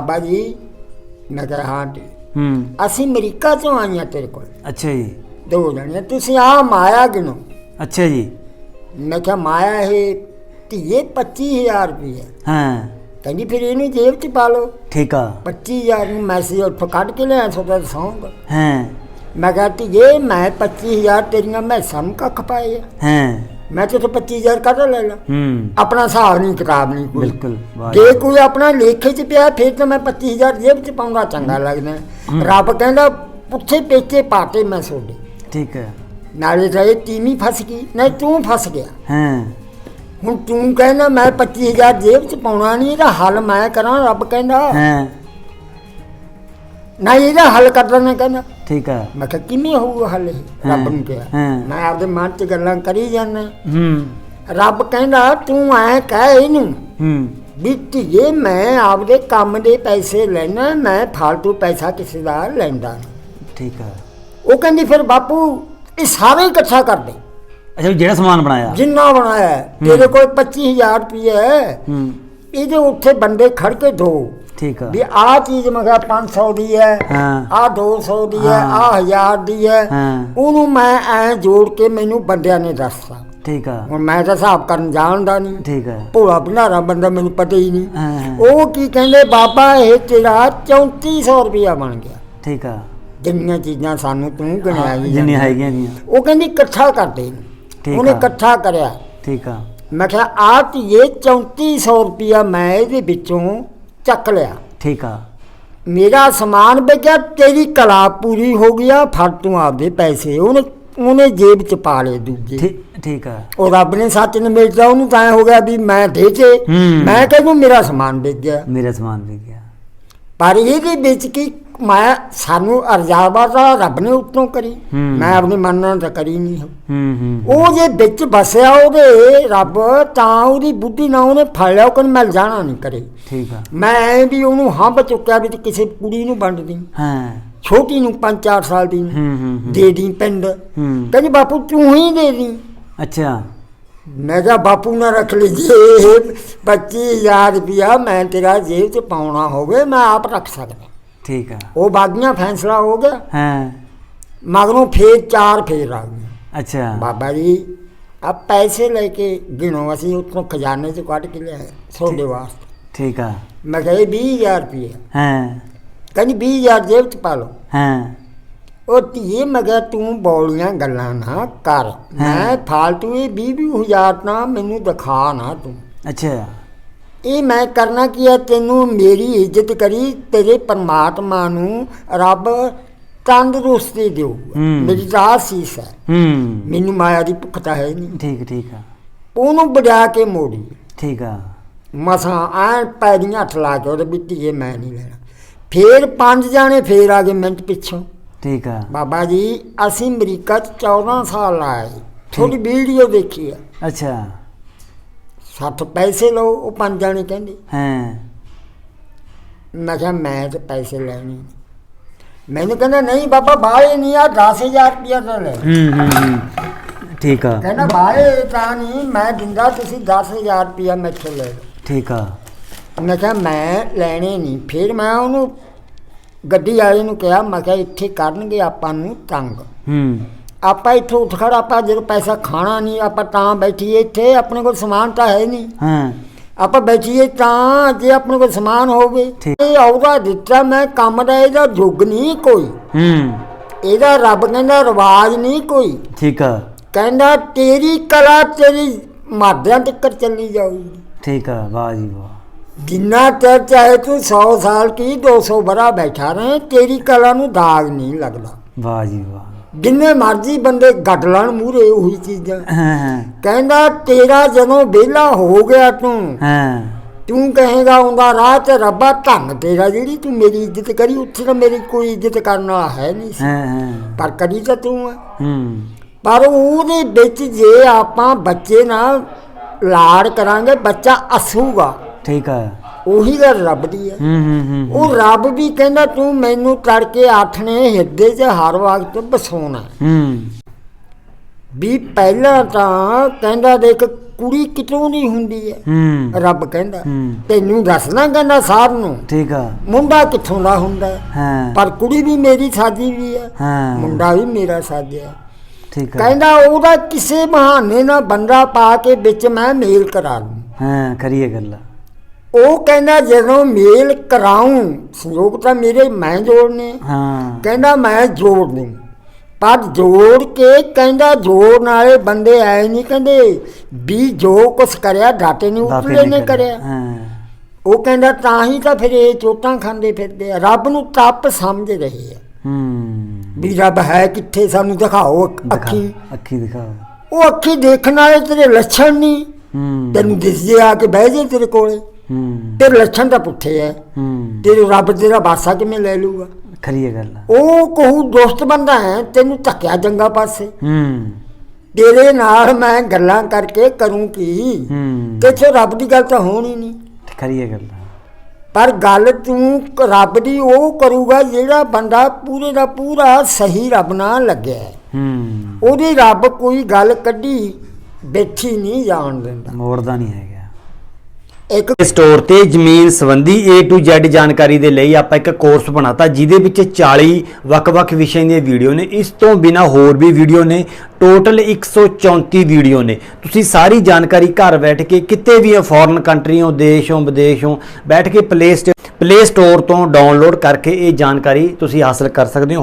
ਬਾਬਾ ਜੀ ਹਾਂ ਜੀ ਹੂੰ। ਅਸੀਂ ਅਮਰੀਕਾ ਤੋਂ ਆਈਆਂ ਤੇਰੇ ਕੋਲ। ਅੱਛਾ ਜੀ। ਦੋ ਜਣੇ ਤੁਸੀਂ ਆ ਮਾਇਆ ਗਿਣੋ। ਅੱਛਾ ਜੀ। ਮੈਂ ਕਿਹਾ ਮਾਇਆ ਇਹ ਧੀਏ 25000 ਰੁਪਏ ਹਾਂ। ਕਹਿੰਦੀ ਫਿਰ ਇਹਨੂੰ ਜੇਬ 'ਚ ਪਾ ਲਓ। ਠੀਕ ਆ। 25000 ਨੂੰ ਮੈਸੇਜ ਉੱਥੋਂ ਕੱਢ ਕੇ ਲਿਆ ਸੋਦਾ ਦਸਾਉਂਗਾ ਹਾਂ। ਮੈਂ ਕਿਹਾ ਧੀਏ ਮੈਂ 25000 ਤੇਰੀਆਂ ਮੈਂ ਸਮ ਕੱਖ ਪਾਏ ਆ। ਹਾਂ। ਮੈਂ ਤੇ 25000 ਕੱਢ ਲੈ ਲਾ? ਹੂੰ। ਆਪਣਾ ਹਿਸਾਬ ਨਹੀਂ ਕਿਤਾਬ ਨਹੀਂ ਕੋਈ। ਬਿਲਕੁਲ ਜੇ ਕੋਈ ਆਪਣਾ ਲੇਖੇ 'ਚ ਪਿਆ ਫਿਰ ਤਾਂ ਮੈਂ 25000 ਜੇਬ 'ਚ ਪਾਉਂਦਾ ਚੰਗਾ ਲੱਗਦਾ। ਰੱਬ ਕਹਿੰਦਾ ਪੁੱਠੇ ਪੇਚੇ ਪਾਟੇ ਮੈਂ ਸੋਡੇ ਠੀਕ ਹੈ। ਨਾਲੇ ਤਾਂ ਇਹ ਤੀਵੀਂ ਫਸ ਗਈ। ਨਹੀਂ ਤੂੰ ਫਸ ਗਿਆ। ਹਾਂ। ਹੁਣ ਤੂੰ ਕਹਿੰਦਾ ਮੈਂ 25000 ਜੇਬ 'ਚ ਪਾਉਣਾ ਨਹੀਂ ਇਹਦਾ ਹੱਲ ਮੈਂ ਕਰਾਂ ਰੱਬ ਕਹਿੰਦਾ। ਹਾਂ। ਨਹੀਂ ਇਹਦਾ ਹੱਲ ਕਰ ਦੇਣਾ ਕਹਿੰਦਾ। ਠੀਕ ਆ। ਮੈਂ ਕਿਹਾ ਕਿਵੇਂ ਹੋਊਗਾ ਹੱਲ? ਰੱਬ ਨੂੰ ਕਿਹਾ। ਹਾਂ। ਮੈਂ ਆਪਦੇ ਮਨ 'ਚ ਗੱਲਾਂ ਕਰੀ ਜਾਂਦਾ। ਹੂੰ। ਰੱਬ ਕਹਿੰਦਾ ਤੂੰ ਐ ਕਹਿ ਇਹਨੂੰ ਹੂੰ। ਵੀ ਧੀਏ ਮੈਂ ਆਪਦੇ ਕੰਮ ਦੇ ਪੈਸੇ ਲੈਣਾ ਮੈਂ ਫालतू ਪੈਸਾ ਕਿਸੇ ਦਾ ਲੈਂਦਾ ਨਹੀਂ। ਠੀਕ ਆ। ਉਹ ਕਹਿੰਦੀ ਫਿਰ ਬਾਪੂ ਇਹ ਸਾਰੇ ਇਕੱਠਾ ਕਰ ਦੇ। ਅੱਛਾ ਵੀ ਜਿਹੜਾ ਸਮਾਨ ਬਣਾਇਆ। ਜਿੰਨਾ ਬਣਾਇਆ ਹੈ, ਤੇਰੇ ਕੋਲ 25000 ਰੁਪਏ ਹੈ। ਹੂੰ। ਇਹਦੇ ਉੱਥੇ ਬੰਦੇ ਖੜ ਕੇ ਦੋ। ਠੀਕ ਆ। ਵੀ ਆਹ ਚੀਜ਼ ਮੈਂ ਕਿਹਾ 500 ਦੀ ਹੈ ਹਾਂ। ਆਹ 200 ਦੀ ਹੈ। ਆਹ 1000 ਦੀ ਹੈ। ਉਹਨੂੰ ਮੈਂ ਐ ਜੋੜ ਕੇ ਮੈਨੂੰ ਬੰਦਿਆਂ ਨੇ ਦੱਸਤਾ। ਠੀਕ ਆ। ਹੁਣ ਮੈਂ ਤਾਂ ਹਿਸਾਬ ਕਰਨ ਜਾਣਦਾ ਨਹੀਂ। ਠੀਕ ਆ। ਭੋਲਾ ਭੰਡਾਰਾ ਬੰਦਾ ਮੈਨੂੰ ਪਤਾ ਹੀ ਨਹੀਂ। ਉਹ ਕੀ ਕਹਿੰਦੇ ਬਾਬਾ ਇਹ ਤੇਰਾ 3400 ਰੁਪਇਆ ਬਣ ਗਿਆ। ਠੀਕ ਆ। ਜਿੰਨੀਆਂ ਚੀਜ਼ਾਂ ਸਾਨੂੰ ਤੂੰ ਗਿਣਿਆ ਜੀ ਜਿੰਨੀਆਂ ਹੈਗੀਆਂ ਗੀਆਂ ਉਹ ਕਹਿੰਦੀ ਇਕੱਠਾ ਕਰ ਦੇ ਇਹਨੂੰ। ਠੀਕ ਉਹਨੇ ਆ। ਇਕੱਠਾ ਕਰਿਆ। ਠੀਕ ਆ। ਮੈਂ ਕਿਹਾ ਆ ਧੀਏ 3400 ਰੁਪਇਆ ਮੈਂ ਇਹਦੇ ਵਿੱਚੋਂ ਚੱਕ ਲਿਆ। ਠੀਕ ਆ। ਮੇਰਾ ਸਮਾਨ ਵੇਚਿਆ ਤੇਰੀ ਕਲਾ ਪੂਰੀ ਹੋ ਗਿਆ ਫੜ ਤੂੰ ਆਪਦੇ ਪੈਸੇ ਉਹਨੇ ਉਹਨੇ ਜੇਬ ਚ ਪਾ ਲਏ ਦੂਜੇ। ਠੀਕ ਠੀਕ ਆ। ਉਹ ਰੱਬ ਨੇ ਸੱਚ ਨੇ ਮਿਲਦਾ ਉਹਨੂੰ ਤਾਂ ਐਂ ਹੋ ਗਿਆ ਵੀ ਮੈਂ ਦੇਤੇ ਹੂੰ। ਮੈਂ ਕਹਿੰਦਾ ਮੇਰਾ ਸਮਾਨ ਵੇਚ ਗਿਆ। ਮੇਰਾ ਸਮਾਨ ਵੀ ਗਿਆ। ਪਰ ਇਹਦੇ ਵਿੱਚ ਕੀ ਮੈਂ ਸਾਨੂੰ ਅਰਜ਼ਾਬਾ ਤਾਂ ਰੱਬ ਨੇ ਉੱਤੋਂ ਕਰੀ। ਹੂੰ। ਮੈਂ ਆਪਣੇ ਮਨ ਨਾਲ ਤਾਂ ਕਰੀ ਨਹੀਂ ਹੂੰ। ਹੂੰ ਉਹ ਜੇ ਵਿੱਚ ਵਸਿਆ ਉਹਦੇ ਰੱਬ ਤਾਂ ਉਹਦੀ ਬੁੱਧੀ ਨਾਲ ਉਹਨੇ ਫੜ ਲਿਆ ਕਹਿੰਦਾ ਮੈਂ ਜਾਣਾ ਨਹੀਂ ਕਰੇ ਠੀਕ ਆ। ਮੈਂ ਵੀ ਉਹਨੂੰ ਹੰਬ ਚੁੱਕਿਆ ਵੀ ਕਿਸੇ ਕੁੜੀ ਨੂੰ ਵੰਡ ਦੀ ਹਾਂ। ਛੋਟੀ ਨੂੰ 5-4 ਸਾਲ ਦੀ ਹੂੰ ਹੂੰ ਹੂੰ। ਦੇ ਦੀ ਪਿੰਡ। ਹੂੰ। ਕਹਿੰਦੀ ਬਾਪੂ ਤੂੰ ਹੀ ਦੇ ਦੀ ਅੱਛਾ। ਮੈਂ ਕਿਹਾ ਬਾਪੂ ਨਾ ਰੱਖ ਲੀਜੀਏ 25000 ਰੁਪਇਆ ਮੈਂ ਤੇਰਾ ਜੇਬ 'ਚ ਪਾਉਣਾ ਹੋਵੇ ਮੈਂ ਆਪ ਰੱਖ ਸਕਦਾ। ਠੀਕ ਆ। ਉਹ ਬਾਗੀਆਂ ਫੈਸਲਾ ਹੋ ਗਿਆ। ਹਾਂ। ਮਗਰੋਂ ਫੇਰ ਚਾਰ ਫੇਰ ਆ ਗਏ ਅੱਛਾ। ਬਾਬਾ ਜੀ ਆ ਪੈਸੇ ਲੈ ਕੇ ਗਿਣੋ ਅਸੀਂ ਉੱਥੋਂ ਖਜ਼ਾਨੇ 'ਚ ਕੱਢ ਕੇ ਲਿਆਏ ਤੁਹਾਡੇ ਵਾਸਤੇ। ਠੀਕ ਆ। ਮੈਂ ਕਿਹਾ ਇਹ 20000 ਰੁਪਏ ਹਾਂ। ਕਹਿੰਦੀ 20000 ਜੇਬ 'ਚ ਪਾ ਲਓ। ਹਾਂ। ਉਹ ਧੀਏ ਮੈਂ ਕਿਹਾ ਤੂੰ ਬੌਲੀਆਂ ਗੱਲਾਂ ਨਾ ਕਰ। ਮੈਂ ਫਾਲਤੂ ਇਹ 20000 ਨਾ ਮੈਨੂੰ ਦਿਖਾ ਨਾ ਤੂੰ। ਅੱਛਾ। ਇਹ ਮੈਂ ਕਰਨਾ ਕੀ ਹੈ? ਤੈਨੂੰ ਮੇਰੀ ਇੱਜ਼ਤ ਕਰੀ ਤੇਰੇ ਪਰਮਾਤਮਾ ਨੂੰ ਰੱਬ ਤੰਦਰੁਸਤੀ ਦਿਓ। ਮੇਰੀ ਤਾਂ ਸੀਸ ਹੈ। ਮੈਨੂੰ ਮਾਇਆ ਦੀ ਭੁੱਖ ਤਾਂ ਹੈ ਨਹੀਂ। ਠੀਕ ਠੀਕ ਆ। ਉਹਨੂੰ ਵਜਾ ਕੇ ਮੋੜੀ। ਠੀਕ ਆ। ਮਸਾਂ ਐ ਪੈਰੀਆਂ ਹੱਥ ਲਾ ਕੇ ਉਹਦੇ ਵਿੱਚ ਇਹ ਮੈਂ ਨਹੀਂ ਲੈਣਾ। ਫੇਰ ਪੰਜ ਜਾਣੇ ਫੇਰ ਆ ਗਏ ਮਿੰਟ ਪਿੱਛੋਂ। ਠੀਕ ਆ। ਬਾਬਾ ਜੀ ਅਸੀਂ ਅਮਰੀਕਾ ਚ 14 ਸਾਲ ਲਾਏ ਥੋੜੀ ਵੀਡੀਓ ਦੇਖੀ ਆ। ਅੱਛਾ। 60 ਪੈਸੇ ਲਓ ਉਹ ਪੰਜ ਜਾਣੇ ਕਹਿੰਦੇ। ਹਾਂ। ਮੈਂ ਕਿਹਾ ਮੈਂ ਤੇ ਪੈਸੇ ਲੈਣੇ ਨਹੀਂ। ਮੈਨੂੰ ਕਹਿੰਦਾ ਨਹੀਂ ਬਾਬਾ ਬਾਹਲੇ ਨਹੀਂ ਆ 10000 ਰੁਪਇਆ ਤਾਂ ਲੈ। ਹੂੰ ਹੂੰ ਹੂੰ। ਠੀਕ ਆ। ਕਹਿੰਦਾ ਬਾਹਲੇ ਤਾਂ ਨਹੀਂ ਮੈਂ ਦਿੰਦਾ ਤੁਸੀਂ 10000 ਰੁਪਇਆ ਮੈਥੋਂ ਲੈ ਲਓ। ਠੀਕ ਆ। ਮੈਂ ਕਿਹਾ ਮੈਂ ਲੈਣੇ ਨਹੀਂ। ਫਿਰ ਮੈਂ ਉਹਨੂੰ ਗੱਡੀ ਵਾਲੇ ਨੂੰ ਕਿਹਾ ਮੈਂ ਕਿਹਾ ਇੱਥੇ ਕਰਨਗੇ ਆਪਾਂ ਨੂੰ ਤੰਗ। ਹੂੰ। ਆਪਾਂ ਇੱਥੋਂ ਉੱਠ ਖੜ ਆਪਾਂ ਜਦੋਂ ਪੈਸਾ ਖਾਣਾ ਨਹੀਂ ਆਪਾਂ ਤਾਂ ਬੈਠੀਏ ਇੱਥੇ ਆਪਣੇ ਕੋਲ ਸਮਾਨ ਤਾਂ ਹੈ ਨਹੀਂ। ਹਾਂ। ਆਪਾਂ ਬੈਠੀਏ ਤਾਂ ਜੇ ਆਪਣੇ ਕੋਲ ਸਮਾਨ ਹੋਵੇ। ਇਹ ਆਉਦਾ ਦਿੱਤਾ ਮੈਂ ਕੰਮ ਦਾ ਇਹਦਾ ਯੁੱਗ ਨਹੀਂ ਕੋਈ। ਹੂੰ। ਇਹਦਾ ਰੱਬ ਕਹਿੰਦਾ ਰਿਵਾਜ ਨਹੀਂ ਕੋਈ। ਠੀਕ ਆ। ਕਹਿੰਦਾ ਤੇਰੀ ਕਲਾ ਤੇਰੀ ਮਾਧਿਆਂ ਤੱਕ ਚੱਲੀ ਜਾਊਗੀ। ਠੀਕ ਆ ਵਾਹ ਜੀ ਵਾਹ। ਜਿੰਨਾ ਚਿਰ ਚਾਹੇ ਤੂੰ 100 ਸਾਲ ਕੀ 200 ਬਰਾ ਬੈਠਾ ਰਹੇ ਤੇਰੀ ਕਲਾ ਨੂੰ ਦਾਗ ਨਹੀਂ ਲੱਗਦਾ। ਵਾਹ ਜੀ ਵਾਹ। ਜਿੰਨੇ ਮਰਜ਼ੀ ਬੰਦੇ ਗੱਡ ਲੈਣ ਮੂਰੇ ਉਹੀ ਚੀਜ਼ਾਂ। ਹਾਂ ਹਾਂ। ਕਹਿੰਦਾ ਤੇਰਾ ਜਦੋਂ ਵਿਹਲਾ ਹੋ ਗਿਆ ਤੂੰ ਹਾਂ। ਤੂੰ ਕਹੇਗਾ ਆਉਂਦਾ ਰਾਹ ਤੇ ਰੱਬਾ ਧੰਨ ਤੇਰਾ ਜਿਹੜੀ ਤੂੰ ਮੇਰੀ ਇੱਜ਼ਤ ਕਰੀ ਉੱਥੇ ਤਾਂ ਮੇਰੀ ਕੋਈ ਇੱਜ਼ਤ ਕਰਨ ਵਾਲਾ ਹੈ ਨਹੀਂ ਸੀ। ਹਾਂ ਹਾਂ। ਪਰ ਕਰੀ ਤਾਂ ਤੂੰ ਹੈ ਹੂੰ। ਪਰ ਉਹਦੇ ਵਿੱਚ ਜੇ ਆਪਾਂ ਬੱਚੇ ਨਾਲ ਲਾੜ ਕਰਾਂਗੇ ਬੱਚਾ ਅਸੂਗਾ। ਠੀਕ ਆ। ਉਹੀ ਗੱਲ ਰੱਬ ਦੀ ਹੈ। ਹੂੰ ਹੂੰ ਹੂੰ ਉਹ ਰੱਬ ਵੀ ਕਹਿੰਦਾ ਤੂੰ ਮੈਨੂੰ ਤੜਕੇ ਆਠਣੇ ਹਿਰਦੇ 'ਚ ਹਰ ਵਕਤ ਬਸਾਉਣਾ ਹੂੰ। ਵੀ ਪਹਿਲਾਂ ਤਾਂ ਕਹਿੰਦਾ ਦੇਖ ਕੁੜੀ ਕਿਤੋਂ ਨਹੀਂ ਹੁੰਦੀ ਹੈ? ਹੂੰ। ਰੱਬ ਕਹਿੰਦਾ ਹੂੰ। ਤੈਨੂੰ ਦੱਸਣਾ ਕਹਿੰਦਾ ਸਾਧ ਨੂੰ ਠੀਕ ਆ। ਮੁੰਡਾ ਕਿੱਥੋਂ ਦਾ ਹੁੰਦਾ ਹੈ? ਹਾਂ। ਪਰ ਕੁੜੀ ਵੀ ਮੇਰੀ ਸਾਦੀ ਵੀ ਹੈ ਹਾਂ। ਮੁੰਡਾ ਵੀ ਮੇਰਾ ਸਾਜਿਆ ਠੀਕ ਆ। ਕਹਿੰਦਾ ਉਹਦਾ ਕਿਸੇ ਬਹਾਨੇ ਨਾਲ ਬੰਦਾ ਪਾ ਕੇ ਵਿੱਚ ਮੈਂ ਮੇਲ ਕਰਾ ਲੂੰ ਹਾਂ ਕਰੀਏ ਗੱਲ। ਉਹ ਕਹਿੰਦਾ ਜਦੋਂ ਮੇਲ ਕਰਾਉਂ ਸੰਯੋਗ ਤਾਂ ਮੇਰੇ ਮੈਂ ਜੋੜਨੇ ਹਾਂ। ਕਹਿੰਦਾ ਮੈਂ ਜੋੜ ਦੂੰ ਪਰ ਜੋੜ ਕੇ ਕਹਿੰਦਾ ਜੋੜਨ ਵਾਲੇ ਬੰਦੇ ਆਏ ਨਹੀਂ ਕਹਿੰਦੇ। ਵੀ ਜੋ ਕੁਛ ਕਰਿਆ ਡਾਟੇ ਨੇ ਉਤਲੇ ਨੇ ਕਰਿਆ ਹਾਂ। ਉਹ ਕਹਿੰਦਾ ਤਾਂ ਹੀ ਤਾਂ ਫਿਰ ਇਹ ਚੋਟਾਂ ਖਾਂਦੇ ਫਿਰਦੇ ਆ। ਰੱਬ ਨੂੰ ਤਪ ਸਮਝ ਰਹੇ ਆ। ਹੂੰ। ਵੀ ਰੱਬ ਹੈ ਕਿੱਥੇ? ਸਾਨੂੰ ਦਿਖਾਓ ਅੱਖ- ਅੱਖੀ। ਅੱਖੀ ਦਿਖਾ। ਉਹ ਅੱਖੀ ਦੇਖਣ ਵਾਲੇ ਤੇਰੇ ਲੱਛਣ ਨਹੀਂ ਹੂੰ। ਤੈਨੂੰ ਦਿਸ ਜੇ ਆ ਕੇ ਬਹਿ ਜੇ ਤੇਰੇ ਕੋਲੇ। ਤੇਰੇ ਲੱਛਣ ਤਾਂ ਪੁੱਠੇ ਐ। ਤੇਰੇ ਰੱਬ ਤੇਰਾ ਬਾਸਾ ਕਿਵੇਂ ਲੈ ਲੂਗਾ? ਕਰੀਏ ਗੱਲ। ਉਹ ਕਹੂ ਦੋਸਤ ਬੰਦਾ ਹੈ ਤੈਨੂੰ ਧੱਕਿਆ ਜੰਗਾ ਪਾਸੇ। ਹੂੰ। ਤੇਰੇ ਨਾਲ ਮੈਂ ਗੱਲਾਂ ਕਰਕੇ ਕਰੂੰ ਕੀ? ਕਿਥੇ ਰੱਬ ਦੀ ਗੱਲ ਤਾਂ ਹੋਣੀ ਨਹੀਂ। ਕਰੀਏ ਗੱਲ। ਪਰ ਗੱਲ ਤੂੰ ਰੱਬ ਦੀ ਉਹ ਕਰੂਗਾ ਜਿਹੜਾ ਬੰਦਾ ਪੂਰੇ ਦਾ ਪੂਰਾ ਸਹੀ ਰੱਬ ਨਾਲ ਲੱਗਿਆ। ਹੂੰ। ਉਹਦੀ ਰੱਬ ਕੋਈ ਗੱਲ ਕੱਢੀ ਬੈਠੀ ਨਹੀਂ ਜਾਣ ਦਿੰਦਾ। ਮੋੜਦਾ ਨਹੀਂ ਹੈਗਾ। ਇੱਕ ਸਟੋਰ ਤੇ ਜ਼ਮੀਨ ਸੰਬੰਧੀ A to Z ਜਾਣਕਾਰੀ ਦੇ ਲਈ ਆਪਾਂ ਇੱਕ ਕੋਰਸ ਬਣਾਤਾ, ਜਿਹਦੇ ਵਿੱਚ 40 ਵੱਖ-ਵੱਖ ਵਿਸ਼ਿਆਂ ਦੀਆਂ ਵੀਡੀਓ ਨੇ। ਇਸ ਤੋਂ ਬਿਨਾ ਹੋਰ ਵੀ ਵੀਡੀਓ ਨੇ। ਟੋਟਲ 134 ਵੀਡੀਓ ਨੇ। ਤੁਸੀਂ ਸਾਰੀ ਜਾਣਕਾਰੀ ਘਰ ਬੈਠ ਕੇ ਕਿਤੇ ਵੀ ਫੋਰਨ ਕੰਟਰੀ ਹੋ ਦੇਸ਼ ਹੋ ਵਿਦੇਸ਼ ਹੋ ਬੈਠ ਕੇ ਪਲੇ ਪਲੇ ਸਟੋਰ ਤੋਂ ਡਾਊਨਲੋਡ ਕਰਕੇ ਇਹ ਜਾਣਕਾਰੀ ਤੁਸੀਂ ਹਾਸਲ ਕਰ ਸਕਦੇ ਹੋ।